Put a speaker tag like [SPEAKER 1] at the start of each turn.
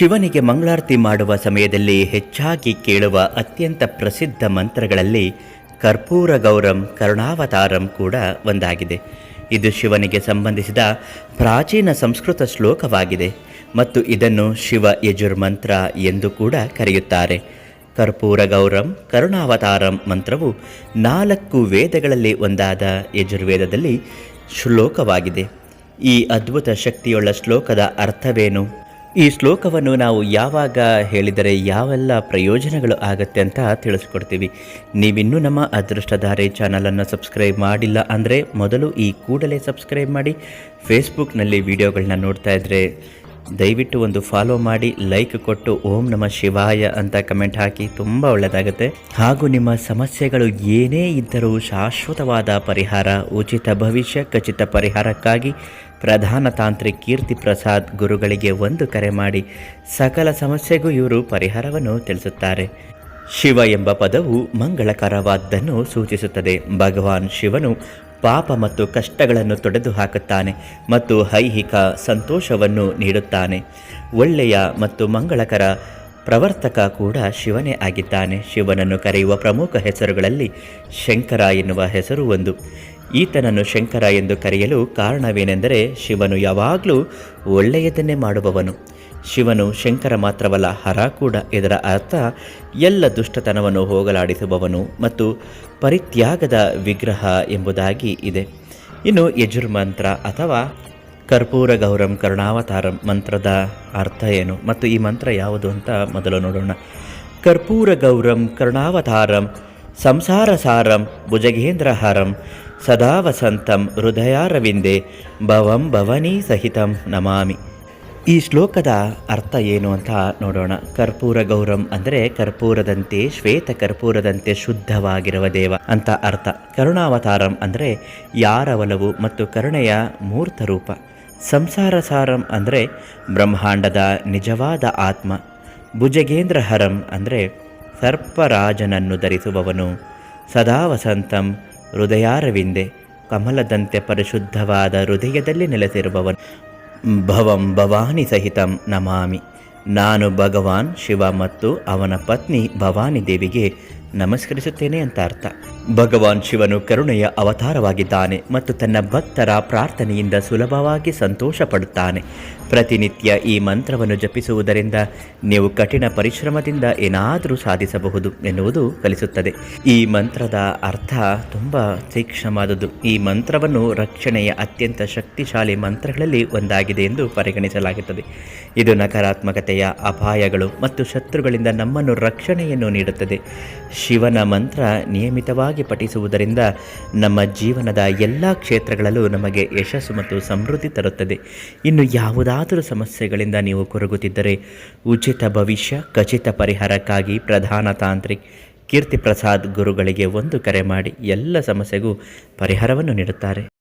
[SPEAKER 1] ಶಿವನಿಗೆ ಮಂಗಳಾರತಿ ಮಾಡುವ ಸಮಯದಲ್ಲಿ ಹೆಚ್ಚಾಗಿ ಕೇಳುವ ಅತ್ಯಂತ ಪ್ರಸಿದ್ಧ ಮಂತ್ರಗಳಲ್ಲಿ ಕರ್ಪೂರ ಗೌರಂ, ಕರುಣಾವತಾರಂ ಕೂಡ ಒಂದಾಗಿದೆ. ಇದು ಶಿವನಿಗೆ ಸಂಬಂಧಿಸಿದ ಪ್ರಾಚೀನ ಸಂಸ್ಕೃತ ಶ್ಲೋಕವಾಗಿದೆ ಮತ್ತು ಇದನ್ನು ಶಿವ ಯಜುರ್ಮಂತ್ರ ಎಂದು ಕೂಡ ಕರೆಯುತ್ತಾರೆ. ಕರ್ಪೂರ ಗೌರಂ, ಕರುಣಾವತಾರಂ ಮಂತ್ರವು ನಾಲ್ಕು ವೇದಗಳಲ್ಲಿ ಒಂದಾದ ಯಜುರ್ವೇದದಲ್ಲಿ ಶ್ಲೋಕವಾಗಿದೆ. ಈ ಅದ್ಭುತ ಶಕ್ತಿಯುಳ್ಳ ಶ್ಲೋಕದ ಅರ್ಥವೇನು? ಈ ಶ್ಲೋಕವನ್ನು ನಾವು ಯಾವಾಗ ಹೇಳಿದರೆ ಯಾವೆಲ್ಲ ಪ್ರಯೋಜನಗಳು ಆಗುತ್ತೆ ಅಂತ ತಿಳಿಸ್ಕೊಡ್ತೀವಿ. ನೀವಿನ್ನೂ ನಮ್ಮ ಅದೃಷ್ಟಧಾರೆ ಚಾನಲನ್ನು ಸಬ್ಸ್ಕ್ರೈಬ್ ಮಾಡಿಲ್ಲ ಅಂದರೆ ಮೊದಲು ಈ ಕೂಡಲೇ ಸಬ್ಸ್ಕ್ರೈಬ್ ಮಾಡಿ. ಫೇಸ್ಬುಕ್ನಲ್ಲಿ ವಿಡಿಯೋಗಳನ್ನ ನೋಡ್ತಾ ಇದ್ದರೆ ದಯವಿಟ್ಟು ಒಂದು ಫಾಲೋ ಮಾಡಿ, ಲೈಕ್ ಕೊಟ್ಟು ಓಂ ನಮ ಶಿವಾಯ ಅಂತ ಕಮೆಂಟ್ ಹಾಕಿ ತುಂಬ ಒಳ್ಳೆಯದಾಗುತ್ತೆ. ಹಾಗೂ ನಿಮ್ಮ ಸಮಸ್ಯೆಗಳು ಏನೇ ಇದ್ದರೂ ಶಾಶ್ವತವಾದ ಪರಿಹಾರ, ಉಚಿತ ಭವಿಷ್ಯ, ಖಚಿತ ಪರಿಹಾರಕ್ಕಾಗಿ ಪ್ರಧಾನ ತಾಂತ್ರಿಕ್ ಕೀರ್ತಿ ಪ್ರಸಾದ್ ಗುರುಗಳಿಗೆ ಒಂದು ಕರೆ ಮಾಡಿ ಸಕಲ ಸಮಸ್ಯೆಗೂ ಇವರು ಪರಿಹಾರವನ್ನು ತಿಳಿಸುತ್ತಾರೆ. ಶಿವ ಎಂಬ ಪದವು ಮಂಗಳಕರವಾದ್ದನ್ನು ಸೂಚಿಸುತ್ತದೆ. ಭಗವಾನ್ ಶಿವನು ಪಾಪ ಮತ್ತು ಕಷ್ಟಗಳನ್ನು ತೊಡೆದು ಹಾಕುತ್ತಾನೆ ಮತ್ತು ಐಹಿಕ ಸಂತೋಷವನ್ನು ನೀಡುತ್ತಾನೆ. ಒಳ್ಳೆಯ ಮತ್ತು ಮಂಗಳಕರ ಪ್ರವರ್ತಕ ಕೂಡ ಶಿವನೇ ಆಗಿದ್ದಾನೆ. ಶಿವನನ್ನು ಕರೆಯುವ ಪ್ರಮುಖ ಹೆಸರುಗಳಲ್ಲಿ ಶಂಕರ ಎನ್ನುವ ಹೆಸರು ಒಂದು. ಈತನನ್ನು ಶಂಕರ ಎಂದು ಕರೆಯಲು ಕಾರಣವೇನೆಂದರೆ ಶಿವನು ಯಾವಾಗಲೂ ಒಳ್ಳೆಯದನ್ನೇ ಮಾಡುವವನು. ಶಿವನು ಶಂಕರ ಮಾತ್ರವಲ್ಲ, ಹರ ಕೂಡ. ಇದರ ಅರ್ಥ, ಎಲ್ಲ ದುಷ್ಟತನವನ್ನು ಹೋಗಲಾಡಿಸುವವನು ಮತ್ತು ಪರಿತ್ಯಾಗದ ವಿಗ್ರಹ ಎಂಬುದಾಗಿ ಇದೆ. ಇನ್ನು ಯಜುರ್ಮಂತ್ರ ಅಥವಾ ಕರ್ಪೂರ ಗೌರಂ ಕರುಣಾವತಾರಂ ಮಂತ್ರದ ಅರ್ಥ ಏನು? ಮತ್ತು ಈ ಮಂತ್ರ ಯಾವುದು ಅಂತ ಮೊದಲು ನೋಡೋಣ. ಕರ್ಪೂರ ಗೌರಂ ಕರುಣಾವತಾರಂ ಸಂಸಾರ ಸಾರಂ ಭುಜಗೇಂದ್ರಹಾರಂ ಸದಾ ವಸಂತಂ ಹೃದಯಾರವಿಂದೆ ಭವಂ ಭವನೀ ಸಹಿತಂ ನಮಾಮಿ. ಈ ಶ್ಲೋಕದ ಅರ್ಥ ಏನು ಅಂತ ನೋಡೋಣ. ಕರ್ಪೂರ ಗೌರಂ ಅಂದರೆ ಕರ್ಪೂರದಂತೆ ಶ್ವೇತ, ಕರ್ಪೂರದಂತೆ ಶುದ್ಧವಾಗಿರುವ ದೇವ ಅಂತ ಅರ್ಥ. ಕರುಣಾವತಾರಂ ಅಂದರೆ ಯಾರ ಒಲವು ಮತ್ತು ಕರುಣೆಯ ಮೂರ್ತ ರೂಪ ಸಂಸಾರ ಸಾರಂ ಅಂದರೆ ಬ್ರಹ್ಮಾಂಡದ ನಿಜವಾದ ಆತ್ಮ. ಭುಜಗೇಂದ್ರಹರಂ ಅಂದರೆ ಸರ್ಪರಾಜನನ್ನು ಧರಿಸುವವನು. ಸದಾ ವಸಂತಂ ಹೃದಯಾರವಿಂದೆ ಕಮಲದಂತೆ ಪರಿಶುದ್ಧವಾದ ಹೃದಯದಲ್ಲಿ ನೆಲೆಸಿರುವವನು. ಭವಂ ಭವಾನಿ ಸಹಿತಂ ನಮಾಮಿ. ನಾನು ಭಗವಾನ್ ಶಿವ ಮತ್ತು ಅವನ ಪತ್ನಿ ಭವಾನಿ ದೇವಿಗೆ ನಮಸ್ಕರಿಸುತ್ತೇನೆ ಅಂತ ಅರ್ಥ. ಭಗವಾನ್ ಶಿವನು ಕರುಣೆಯ ಅವತಾರವಾಗಿದ್ದಾನೆ ಮತ್ತು ತನ್ನ ಭಕ್ತರ ಪ್ರಾರ್ಥನೆಯಿಂದ ಸುಲಭವಾಗಿ ಸಂತೋಷ ಪಡುತ್ತಾನೆ ಪ್ರತಿನಿತ್ಯ ಈ ಮಂತ್ರವನ್ನು ಜಪಿಸುವುದರಿಂದ ನೀವು ಕಠಿಣ ಪರಿಶ್ರಮದಿಂದ ಏನಾದರೂ ಸಾಧಿಸಬಹುದು ಎನ್ನುವುದು ಕಲಿಸುತ್ತದೆ. ಈ ಮಂತ್ರದ ಅರ್ಥ ತುಂಬ ತೀಕ್ಷ್ಣವಾದದ್ದು. ಈ ಮಂತ್ರವನ್ನು ರಕ್ಷಣೆಯ ಅತ್ಯಂತ ಶಕ್ತಿಶಾಲಿ ಮಂತ್ರಗಳಲ್ಲಿ ಒಂದಾಗಿದೆ ಎಂದು ಪರಿಗಣಿಸಲಾಗುತ್ತದೆ. ಇದು ಅಪಾಯಗಳು ಮತ್ತು ಶತ್ರುಗಳಿಂದ ನಮ್ಮನ್ನು ರಕ್ಷಣೆಯನ್ನು ನೀಡುತ್ತದೆ. ಶಿವನ ಮಂತ್ರ ನಿಯಮಿತವಾಗಿ ಪಠಿಸುವುದರಿಂದ ನಮ್ಮ ಜೀವನದ ಎಲ್ಲ ಕ್ಷೇತ್ರಗಳಲ್ಲೂ ನಮಗೆ ಯಶಸ್ಸು ಮತ್ತು ಸಮೃದ್ಧಿ ತರುತ್ತದೆ. ಇನ್ನು ಯಾವುದಾದರೂ ಸಮಸ್ಯೆಗಳಿಂದ ನೀವು ಕೊರಗುತ್ತಿದ್ದರೆ ಉಚಿತ ಭವಿಷ್ಯ, ಖಚಿತ ಪರಿಹಾರಕ್ಕಾಗಿ ಪ್ರಧಾನ ತಾಂತ್ರಿಕ್ ಕೀರ್ತಿ ಪ್ರಸಾದ್ ಗುರುಗಳಿಗೆ ಒಂದು ಕರೆ ಮಾಡಿ ಎಲ್ಲ ಸಮಸ್ಯೆಗೂ ಪರಿಹಾರವನ್ನು ನೀಡುತ್ತಾರೆ.